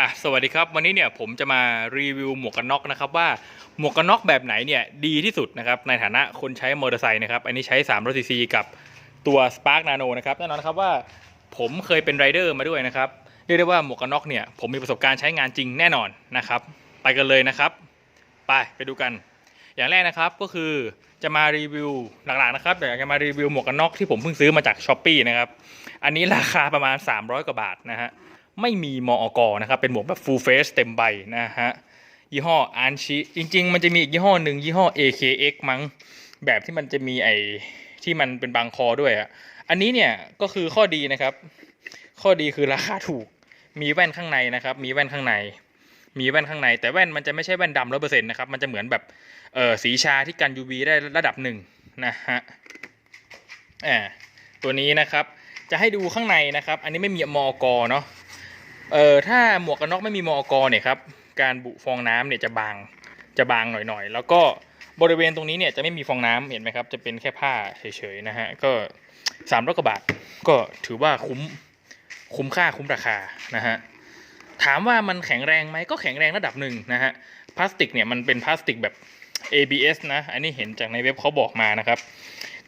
อะสวัสดีครับวันนี้เนี่ยผมจะมารีวิวหมวกกันน็อกนะครับว่าหมวกกันน็อกแบบไหนเนี่ยดีที่สุดนะครับในฐานะคนใช้มอเตอร์ไซค์นะครับอันนี้ใช้3 0 0ซีซีกับตัว Spark Nano นะครับแน่นอนครับว่าผมเคยเป็นไรเดอร์มาด้วยนะครับเรียกได้ว่าหมวกกันน็อกเนี่ยผมมีประสบการณ์ใช้งานจริงแน่นอนนะครับไปกันเลยนะครับ ไปไปดูกัน อย่างแรกนะครับก็คือจะมารีวิวหลักๆนะครับเดี๋ยวจะมารีวิวหมวกกันน็อกที่ผมเพิ่งซื้อมาจากช้อปปีนะครับอันนี้ราคาประมาณ 300 กว่าบาทนะฮะ ไม่มีมอกนะครับ เป็นหมวกแบบ full face เต็มใบนะฮะ ยี่ห้ออันชิจริง ๆ มันจะมีอีกยี่ห้อหนึ่งยี่ห้อ AKX มั้ง แบบที่มันจะมีไอที่มันเป็นบางคอด้วยอะอันนี้เนี่ยก็คือข้อดีนะครับ ข้อดีคือราคาถูก มีแว่นข้างในนะครับ มีแว่นข้างใน มีแว่นข้างใน แต่แว่นมันจะไม่ใช่แว่นดำร้อยเปอร์เซ็นต์นะครับ มันจะเหมือนแบบเออสีชาที่กัน UV ได้ระดับหนึ่งนะฮะอ่าตัวนี้นะครับ จะให้ดูข้างในนะครับ อันนี้ไม่มีมอกเนาะ เอ่อถ้าหมวกกันน็อกไม่มีมอกเนี่ยครับการบุฟองน้ำเนี่ยจะบางจะบางหน่อยๆ แล้วก็บริเวณตรงนี้เนี่ยจะไม่มีฟองน้ำเห็นไหมครับ จะเป็นแค่ผ้าเฉยๆนะฮะก็สามร้อยกว่าบาทก็ถือว่าคุ้มคุ้มค่าคุ้มราคานะฮะถามว่ามันแข็งแรงไหมก็แข็งแรงระดับหนึ่งนะฮะพลาสติกเนี่ยมันเป็นพลาสติกแบบ ABS นะ อันนี้เห็นจากในเว็บเขาบอกมานะครับ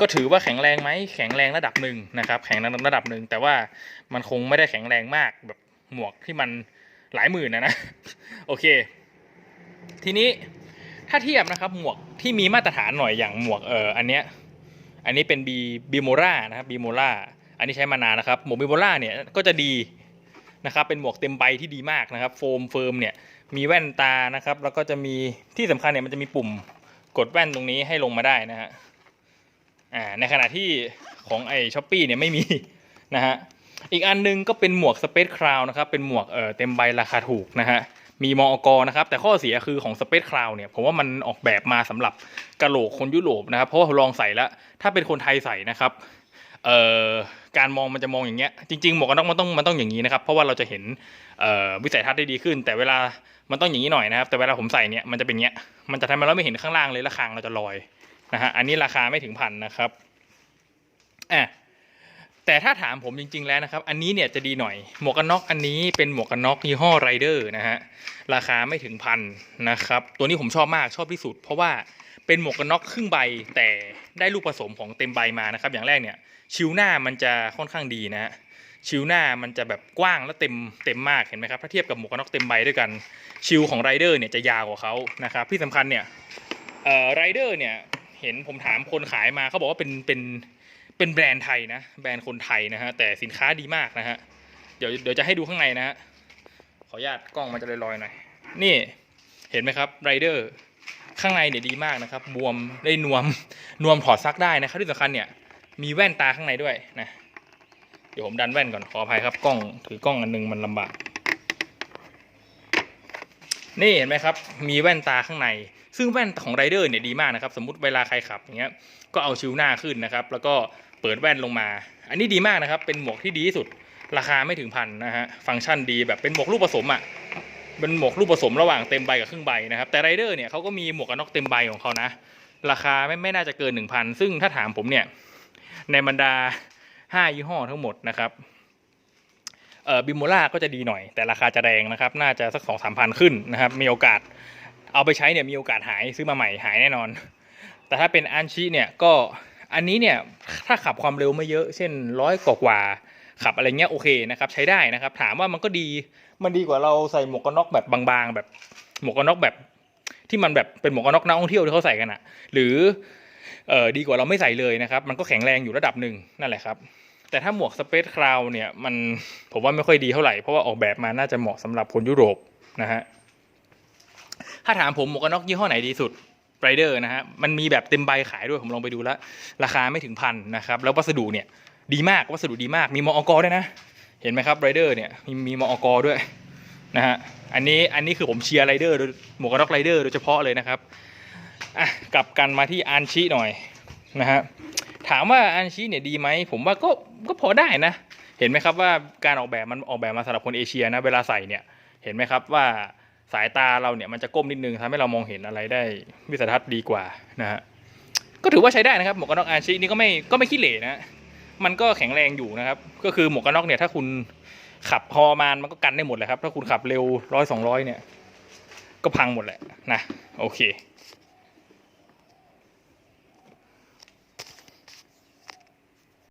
ก็ถือว่าแข็งแรงไหมแข็งแรงระดับหนึ่งนะครับ แข็งแรงระดับหนึ่งแต่ว่ามันคงไม่ได้แข็งแรงมากแบบ หมวกที่มันหลายหมื่นนะนะโอเค ทีนี้ถ้าเทียบนะครับหมวกที่มีมาตรฐานหน่อยอย่างหมวกเอออันเนี้ยอันนี้เป็นบีบีโมรานะครับบีโมราอันนี้ใช้มานานนะครับหมวกบีโมราเนี่ยก็จะดีนะครับเป็นหมวกเต็มใบที่ดีมากนะครับ โฟมเฟิร์มเนี่ยมีแว่นตานะครับ แล้วก็จะมีที่สำคัญเนี่ยมันจะมีปุ่มกดแว่นตรงนี้ให้ลงมาได้นะฮะอ่าในขณะที่ของไอช้อปปี้เนี่ยไม่มีนะฮะ อีกอันนึงก็เป็นหมวกสเปซคราวนะครับ เป็นหมวกเอ่อเต็มใบราคาถูกนะฮะ มีมอกนะครับ แต่ข้อเสียคือของสเปซคราวเนี่ยผมว่ามันออกแบบมาสำหรับกะโหลกคนยุโรปนะครับ เพราะว่าลองใส่แล้ว ถ้าเป็นคนไทยใส่นะครับเอ่อการมองมันจะมองอย่างเงี้ยจริงๆหมวกกันน็อกมันต้องมันต้องอย่างนี้นะครับเพราะว่าเราจะเห็นเอ่อวิสัยทัศน์ได้ดีขึ้น แต่เวลามันต้องอย่างนี้หน่อยนะครับ แต่เวลาผมใส่เนี่ยมันจะเป็นเงี้ยมันจะทำให้เราไม่เห็นข้างล่างเลยและคางเราจะลอยนะฮะอันนี้ราคาไม่ถึงพันนะครับอะ แต่ถ้าถามผมจริง ๆ แล้วนะครับ อันนี้เนี่ยจะดีหน่อย หมวกกันน็อกอันนี้เป็นหมวกกันน็อกยี่ห้อไรเดอร์นะฮะ ราคาไม่ถึงพันนะครับ ตัวนี้ผมชอบมากชอบที่สุด เพราะว่าเป็นหมวกกันน็อกครึ่งใบแต่ได้ลูกผสมของเต็มใบมานะครับ อย่างแรกเนี่ยชิวหน้ามันจะค่อนข้างดีนะฮะชิวหน้ามันจะแบบกว้างและเต็มเต็มมากเห็นไหมครับถ้าเทียบกับหมวกกันน็อกเต็มใบด้วยกัน ชิวของไรเดอร์เนี่ยจะยาวกว่าเขานะครับที่สำคัญเนี่ยไรเดอร์เนี่ยเห็นผมถามคนขายมาเขาบอกว่าเป็นเป็น เป็นแบรนด์ไทยนะแบรนด์คนไทยนะฮะแต่สินค้าดีมากนะฮะเดี๋ยวเดี๋ยวจะให้ดูข้างในนะฮะขออนุญาตกล้องมันจะลอยๆหน่อยนี่เห็นไหมครับไรเดอร์ข้างในเนี่ยดีมากนะครับ บวมได้นวมนวมถอดซักได้นะครับที่สำคัญเนี่ยมีแว่นตาข้างในด้วยนะเดี๋ยวผมดันแว่นก่อนขออภัยครับกล้องถือกล้องอันหนึงมันลำบาก นี่เห็นไหมครับ มีแว่นตาข้างใน ซึ่งแว่นของไรเดอร์เนี่ยดีมากนะครับ สมมุติเวลาใครขับอย่างเงี้ยก็เอาชิวหน้าขึ้นนะครับ แล้วก็ เปิดแว่นลงมา อันนี้ดีมากนะครับ เป็นหมวกที่ดีที่สุด ราคาไม่ถึงพันนะฮะ ฟังก์ชันดีแบบเป็นหมวกลูกผสมอะ เป็นหมวกลูกผสมระหว่างเต็มใบกับครึ่งใบนะครับ แต่ไรเดอร์เนี่ยเขาก็มีหมวกกันน็อกเต็มใบของเขานะ ราคาไม่ไม่น่าจะเกินหนึ่งพันซึ่งถ้าถามผมเนี่ย ในบรรดาห้ายี่ห้อทั้งหมดนะครับเอ่อบิโมล่าก็จะดีหน่อย แต่ราคาจะแรงนะครับ น่าจะสักสองสามพันขึ้นนะครับ มีโอกาสเอาไปใช้เนี่ยมีโอกาสหายซื้อมาใหม่หายแน่นอน แต่ถ้าเป็นอันชิเนี่ยก็ อันนี้เนี่ยถ้าขับความเร็วไม่เยอะ เช่นร้อยกว่าขับอะไรเงี้ยโอเคนะครับใช้ได้นะครับ ถามว่ามันก็ดีมันดีกว่าเราใส่หมวกกันน็อกแบบบางๆ แบบหมวกกันน็อกแบบที่มันแบบเป็นหมวกกันน็อกนักท่องเที่ยวที่เขาใส่กันอะหรือเออดีกว่าเราไม่ใส่เลยนะครับ มันก็แข็งแรงอยู่ระดับหนึ่งนั่นแหละครับ แต่ถ้าหมวกสเปซคราวเนี่ยมันผมว่าไม่ค่อยดีเท่าไหร่เพราะว่าออกแบบมาน่าจะเหมาะสำหรับคนยุโรปนะฮะถ้าถามผมหมวกกันน็อกยี่ห้อไหนดีสุด ไรเดอร์นะฮะมันมีแบบเต็มใบขายด้วยผมลองไปดูแล้ว ราคาไม่ถึงพันนะครับแล้ววัสดุเนี่ยดีมากวัสดุดีมากมีมอกด้วยนะ เห็นไหมครับไรเดอร์เนี่ยมีมีมอกด้วยนะฮะอันนี้อันนี้คือผมเชียร์ไรเดอร์หมวกกันน็อกไรเดอร์โดยเฉพาะเลยนะครับอะกลับกันมาที่อันชิหน่อยนะฮะถามว่าอันชิเนี่ยดีไหมผมว่าก็ก็พอได้นะ เห็นไหมครับว่าการออกแบบมันออกแบบมาสำหรับคนเอเชียนะเวลาใส่เนี่ยเห็นไหมครับว่า สายตาเราเนี่ยมันจะก้มนิดนึงทำให้เรามองเห็นอะไรได้วิสัยทัศน์ดีกว่านะฮะก็ถือว่าใช้ได้นะครับหมวกกันน็อกอาชีนี่ก็ไม่ก็ไม่ขี้เหร่นะมันก็แข็งแรงอยู่นะครับ ก็คือหมวกกันน็อกเนี่ยถ้าคุณขับพอมานมันก็กันได้หมดแหละครับ ถ้าคุณขับเร็วร้อยสองร้อยเนี่ย ก็พังหมดแหละนะโอเค